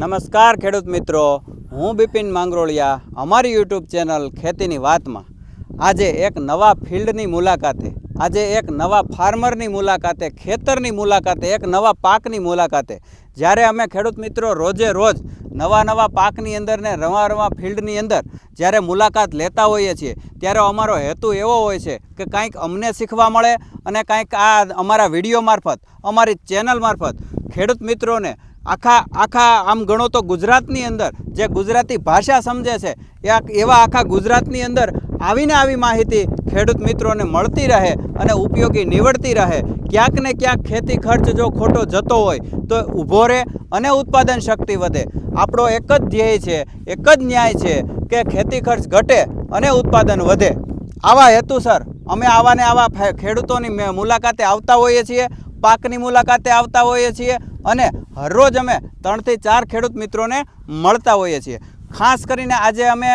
નમસ્કાર ખેડૂત મિત્રો. હું બિપિન માંગરોળિયા, અમારી યુટ્યુબ ચેનલ ખેતીની વાતમાં. આજે એક નવા ફિલ્ડની મુલાકાતે, આજે એક નવા ફાર્મરની મુલાકાતે, ખેતરની મુલાકાતે, એક નવા પાકની મુલાકાતે. જ્યારે અમે ખેડૂત મિત્રો રોજે રોજ નવા નવા પાકની અંદર ને નવા નવા ફિલ્ડની અંદર જ્યારે મુલાકાત લેતા હોઈએ છીએ, ત્યારે અમારો હેતુ એવો હોય છે કે કાંઈક અમને શીખવા મળે અને કાંઈક આ અમારા વીડિયો મારફત, અમારી ચેનલ મારફત ખેડૂત મિત્રોને આખા આખા, આમ ગણો તો ગુજરાતની અંદર, જે ગુજરાતી ભાષા સમજે છે એવા આખા ગુજરાતની અંદર આવીને આવી માહિતી ખેડૂત મિત્રોને મળતી રહે અને ઉપયોગી નીવડતી રહે. ક્યાંક ને ક્યાંક ખેતી ખર્ચ જો ખોટો જતો હોય, તો ઊભો રહે અને ઉત્પાદન શક્તિ વધે. આપણો એક જ ધ્યેય છે, એક જ ન્યાય છે કે ખેતી ખર્ચ ઘટે અને ઉત્પાદન વધે. આવા હેતુસર અમે આવા ને આવા ખેડૂતોની મુલાકાતે આવતા હોઈએ છીએ, પાકની મુલાકાતે આવતા હોઈએ છીએ અને હરરોજ અમે ત્રણથી ચાર ખેડૂત મિત્રોને મળતા હોઈએ છીએ. ખાસ કરીને આજે અમે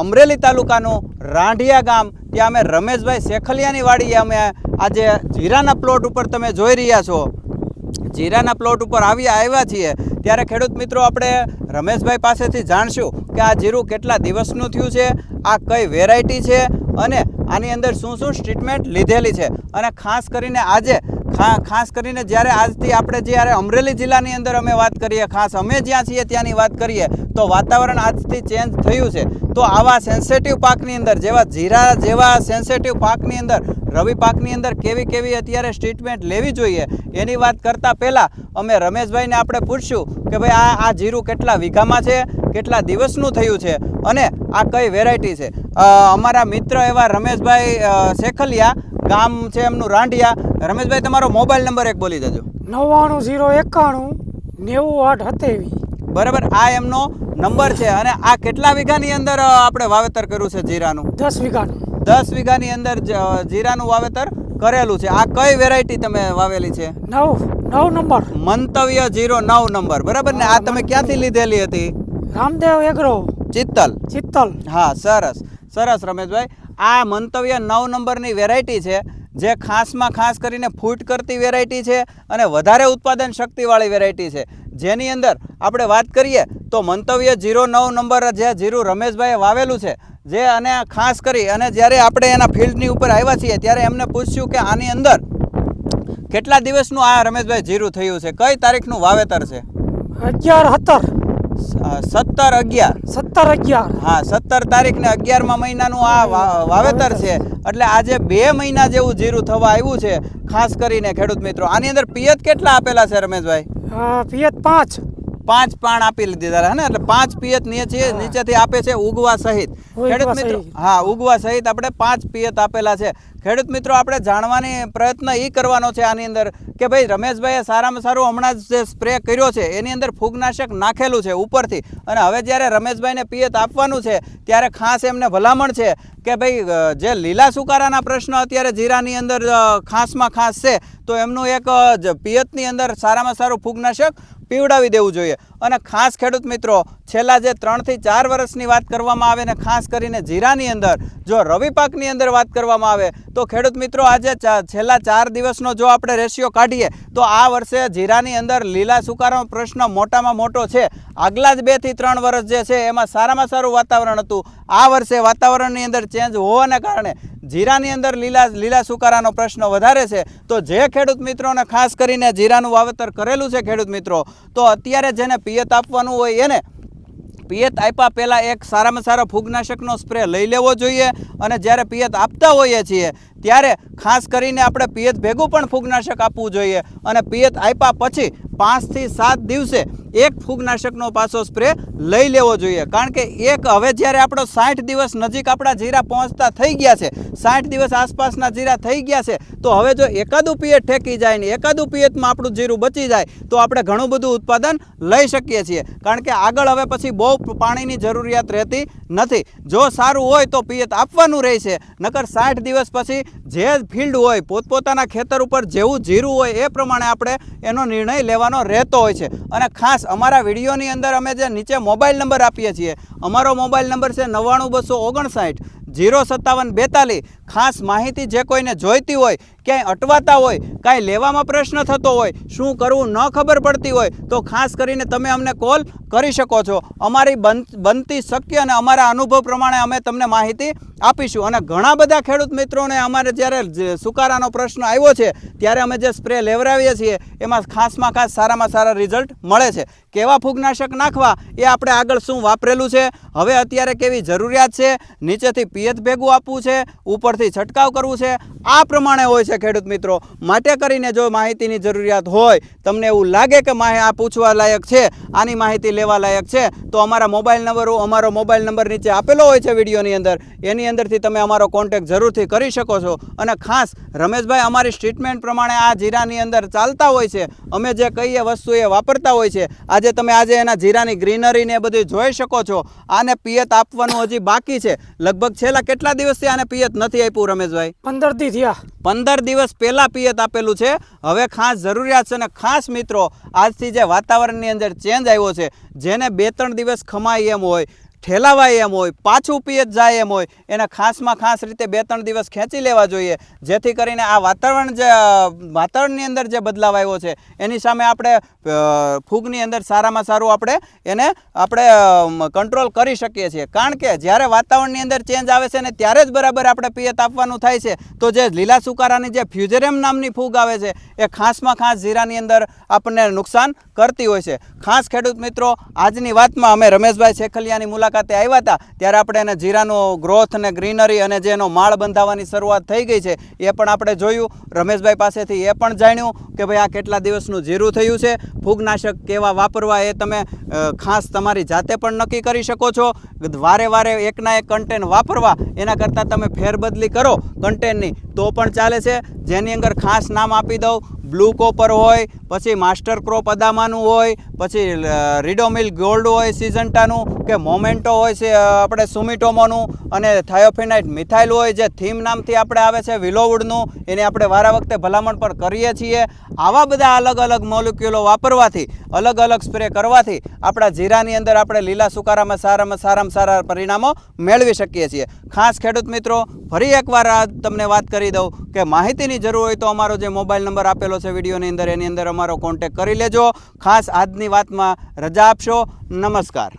અમરેલી તાલુકાનું રાંઢિયા ગામ, ત્યાં અમે રમેશભાઈ શેખલિયાની વાડીએ અમે આજે જીરાના પ્લોટ ઉપર તમે જોઈ રહ્યા છો. જીરાના પ્લોટ ઉપર આવી આવ્યા છીએ. ત્યારે ખેડૂત મિત્રો આપણે રમેશભાઈ પાસેથી જાણશું કે આ જીરું કેટલા દિવસનું થયું છે, આ કઈ વેરાયટી છે અને આની અંદર શું શું ટ્રીટમેન્ટ લીધેલી છે. અને ખાસ કરીને આજે ખા, ખાસ કરીને જ્યારે આજથી આપણે જ્યારે અમરેલી જિલ્લાની અંદર અમે વાત કરીએ, ખાસ અમે જ્યાં છીએ ત્યાંની વાત કરીએ, તો વાતાવરણ આજથી ચેન્જ થયું છે. તો આવા સેન્સેટિવ પાકની અંદર, જેવા જીરા, જેવા સેન્સેટિવ પાકની અંદર, રવિ પાકની અંદર કેવી કેવી અત્યારે ટ્રીટમેન્ટ લેવી જોઈએ, એની વાત કરતાં પહેલાં અમે રમેશભાઈને આપણે પૂછશું કે ભાઈ, આ આ જીરું કેટલા વીઘામાં છે, કેટલા દિવસનું થયું છે, અને આ કઈ વેરાયટી છે? અમારા મિત્ર એવા રમેશભાઈ શેખલિયા ગામ છે એમનું રાંઢિયા. રમેશભાઈ તમારો મોબાઈલ નંબર એક બોલી દેજો. નવ્વાણું જીરો એકાણું નેવું આઠ સત્યાવીસ. બરાબર આ એમનો નંબર છે અને આ કેટલા વીઘાની અંદર આપણે વાવેતર કર્યું છે જીરાનું? દસ વીઘાનું. દસ વીઘાની અંદર જીરાનું વાવેતર કરેલું છે. આ કઈ વેરાયટી તમે વાવેલી છે? નવ નવ નંબર. મંતવ્ય જીરો નવ નંબર. બરાબર ને? આ તમે ક્યાંથી લીધેલી હતી? રામદેવ એગ્રો. ચિત્તલ. ચિત્તલ. હા સરસ. સરસ રમેશભાઈ. આ મંતવ્ય નવ નંબરની વેરાયટી છે, જે ખાસમાં ખાસ કરીને ફૂટ કરતી વેરાયટી છે અને વધારે ઉત્પાદન શક્તિવાળી વેરાયટી છે. જેની અંદર આપણે વાત કરીએ તો મંતવ્ય જીરો નવ નંબર જે જીરું રમેશભાઈએ વાવેલું છે, જે અને ખાસ કરી અને જ્યારે આપણે એના ફિલ્ડની ઉપર આવ્યા છીએ ત્યારે એમને પૂછ્યું કે આની અંદર કેટલા દિવસનું આ રમેશભાઈ જીરું થયું છે, કઈ તારીખનું વાવેતર છે? અગિયાર સત્તર. સત્તર અગિયાર. સત્તર અગિયાર? હા સત્તર તારીખ ને અગિયારમા મહિનાનું આ વાવેતર છે. એટલે આજે બે મહિના જેવું જીરું થવા આવ્યું છે ખાસ કરીને ખેડૂત મિત્રો. આની અંદર પિયત કેટલા આપેલા છે રમેશભાઈ? પિયત પાંચ. પાંચ પાણ આપી દીધા હે ને? એટલે પાંચ પિયત નીચે નીચેથી આપે છે ઉગવા સહિત. ખેડૂત મિત્રો હા ઉગવા સહિત આપણે પાંચ પિયત આપેલા છે. ખેડૂત મિત્રો આપણે જાણવાની પ્રયત્ન એ કરવાનો છે આની અંદર કે ભાઈ રમેશભાઈએ સારામાં સારું હમણાં જ જે સ્પ્રે કર્યો છે એની અંદર ફૂગનાશક નાખેલું છે ઉપરથી. અને હવે જ્યારે રમેશભાઈને પિયત આપવાનું છે ત્યારે ખાસ એમને ભલામણ છે. કે ભાઈ જે લીલા સુકારાના પ્રશ્ન અત્યારે જીરાની અંદર ખાસમાં ખાસ છે, તો એમનું એક પિયતની અંદર સારામાં સારું ફૂગનાશક પીવડાવી દેવું જોઈએ. અને ખાસ ખેડૂત મિત્રો, છેલ્લા જે ત્રણથી ચાર વર્ષની વાત કરવામાં આવે ને ખાસ કરીને જીરાની અંદર, જો રવિ પાકની અંદર વાત કરવામાં આવે, તો ખેડૂત મિત્રો આજે છેલ્લા ચાર દિવસનો જો આપણે રેશિયો કાઢીએ, તો આ વર્ષે જીરાની અંદર લીલા સુકારાનો પ્રશ્ન મોટામાં મોટો છે. આગલા જ બેથી ત્રણ વર્ષ જે છે, એમાં સારામાં સારું વાતાવરણ હતું. આ વર્ષે વાતાવરણની અંદર ચેન્જ હોવાના કારણે જીરાની અંદર લીલા લીલા સુકારાનો પ્રશ્ન વધારે છે. તો જે ખેડૂત મિત્રોને ખાસ કરીને જીરાનું વાવેતર કરેલું છે ખેડૂત મિત્રો, તો અત્યારે જેને પિયત આપવાનું હોય એને પિયત આપ્યા પહેલાં એક સારામાં સારા ફૂગનાશકનો સ્પ્રે લઈ લેવો જોઈએ અને જ્યારે પિયત આપતા હોઈએ છીએ, ત્યારે ખાસ કરીને આપણે પિયત ભેગું પણ ફૂગનાશક આપવું જોઈએ અને પિયત આપ્યા પછી પાંચથી સાત દિવસે એક ફૂગનાશકનો પાછો સ્પ્રે લઈ લેવો જોઈએ. કારણ કે એક હવે જ્યારે આપણો સાઠ દિવસ નજીક આપણા જીરા પહોંચતા થઈ ગયા છે, સાઠ દિવસ આસપાસના જીરા થઈ ગયા છે, તો હવે જો એકાદું પિયત ઠેકી જાય ને એકાદું પિયતમાં આપણું જીરું બચી જાય, તો આપણે ઘણું બધું ઉત્પાદન લઈ શકીએ છીએ. કારણ કે આગળ હવે પછી બહુ પાણીની જરૂરિયાત રહેતી નથી. જો સારું હોય તો પિયત આપવાનું રહેશે, નકર સાઠ દિવસ પછી જે ફિલ્ડ હોય, પોતપોતાના ખેતર ઉપર જેવું જીરું હોય એ પ્રમાણે આપણે એનો નિર્ણય લેવાનો રહેતો હોય છે. અને ખાસ અમારા વિડીયોની અંદર અમે જે નીચે મોબાઈલ નંબર આપીએ છીએ, અમારો મોબાઈલ નંબર છે નવ્વાણું બસો ઓગણસાઠ, જીરો સત્તાવન બેતાલીસ ખાસ માહિતી જે કોઈને જોઈતી હોય, ક્યાંય અટવાતા હોય, કાંઈ લેવામાં પ્રશ્ન થતો હોય, શું કરવું ન ખબર પડતી હોય, તો ખાસ કરીને તમે અમને કોલ કરી શકો છો. અમારી બન- બનતી શક્ય અને અમારા અનુભવ પ્રમાણે અમે તમને માહિતી આપીશું. અને ઘણા બધા ખેડૂત મિત્રોને અમારે જ્યારે સુકારાનો પ્રશ્ન આવ્યો છે, ત્યારે અમે જે સ્પ્રે લેવડાવીએ છીએ, એમાં ખાસમાં ખાસ સારામાં સારા રિઝલ્ટ મળે છે. કેવા ફૂગનાશક નાખવા, એ આપણે આગળ શું વાપરેલું છે? હવે અત્યારે કેવી જરૂરિયાત છે? નીચેથી પિયત ભેગું આપવું છે? ઉપરથી છંટકાવ કરવું છે. આ પ્રમાણે હોય છે ખેડૂત મિત્રો. માટે કરીને જો માહિતીની જરૂરિયાત હોય, તમને એવું લાગે કે માહે આ પૂછવા લાયક છે, આની માહિતી લેવા લાયક છે, તો અમારા મોબાઈલ નંબર અમારો મોબાઈલ નંબર નીચે આપેલો હોય છે વિડીયોની અંદર. એની અંદરથી તમે અમારો કોન્ટેક્ટ જરૂરથી કરી શકો છો. અને ખાસ, રમેશભાઈ, અમારી ટ્રીટમેન્ટ પ્રમાણે આ જીરાની અંદર ચાલતા હોય છે. અમે જે કહીએ વસ્તુ એ વાપરતા હોય છે. આજે તમે આજે એના જીરાની ગ્રીનરીને એ બધું જોઈ શકો છો. આને પિયત આપવાનું હજી બાકી છે. લગભગ છેલ્લા કેટલા દિવસથી આને પિયત નથી આપ્યું રમેશભાઈ? પંદર દી થયા. પંદર દિવસ પહેલાં પિયત આપેલું છે. હવે ખાસ જરૂરિયાત છે અને ખાસ મિત્રો આજથી જે વાતાવરણની અંદર ચેન્જ આવ્યો છે જેને બે ત્રણ દિવસ ખમાય એમ હોય ઠેલાવાય એમ હોય, પાછું પિયત જાય એમ હોય, એને ખાસમાં ખાસ રીતે બે ત્રણ દિવસ ખેંચી લેવા જોઈએ, જેથી કરીને આ વાતાવરણ જે, વાતાવરણની અંદર જે બદલાવ આવ્યો છે, એની સામે આપણે ફૂગની અંદર સારામાં સારું આપણે એને, આપણે કંટ્રોલ કરી શકીએ છીએ. કારણ કે જ્યારે વાતાવરણની અંદર ચેન્જ આવે છે ને ત્યારે જ બરાબર આપણે પિયત આપવાનું થાય છે. તો જે લીલા સુકારાની જે ફ્યુઝેરિયમ નામની ફૂગ આવે છે, એ ખાસમાં ખાસ જીરાની અંદર આપણને નુકસાન કરતી હોય છે. ખાસ ખેડૂત મિત્રો, આજની વાતમાં અમે રમેશભાઈ શેખલિયાની મુલાકાતે આવ્યા હતા, ત્યારે આપણે એને જીરાનો ગ્રોથ અને ગ્રીનરી અને જે એનો માળ બંધાવવાની શરૂઆત થઈ ગઈ છે, એ પણ આપણે જોયું. રમેશભાઈ પાસેથી એ પણ જાણ્યું કે ભાઈ આ કેટલા દિવસનું જીરું થયું છે, ફૂગનાશક કેવા વાપરવા એ તમે ખાસ તમારી જાતે પણ નક્કી કરી શકો છો. વારે વારે એકના એક કન્ટેન વાપરવા, એના કરતાં તમે ફેરબદલી કરો કન્ટેનની તો પણ ચાલે છે. જેની અંદર ખાસ નામ આપી દઉં બ્લુ કોપર હોય, પછી માસ્ટર ક્રોપ અદામાનું હોય પછી રિડોમિલ ગોલ્ડ હોય સિઝન્ટાનું કે મોમેન્ટો હોય છે આપણે સુમિટોમોનું અને થાયોફિનાઇટ મિથાઇલ હોય જે થીમ નામથી આપણે આવે છે વિલોવુડનું એની આપણે વારા વખતે ભલામણ પણ કરીએ છીએ. આવા બધા અલગ અલગ મોલિક્યુલો વાપરવાથી, અલગ અલગ સ્પ્રે કરવાથી આપણા જીરાની અંદર આપણે લીલા સુકારામાં સારામાં સારામાં સારા પરિણામો મેળવી શકીએ છીએ. ખાસ ખેડૂત મિત્રો, ફરી એકવાર તમને વાત કરી દઉં કે માહિતીની જરૂર હોય તો અમારો જે મોબાઈલ નંબર આપેલો છે વિડીયોની અંદર, એની અંદર અમારો કોન્ટેક કરી લેજો. ખાસ વાતમાં રજા આપશો. નમસ્કાર.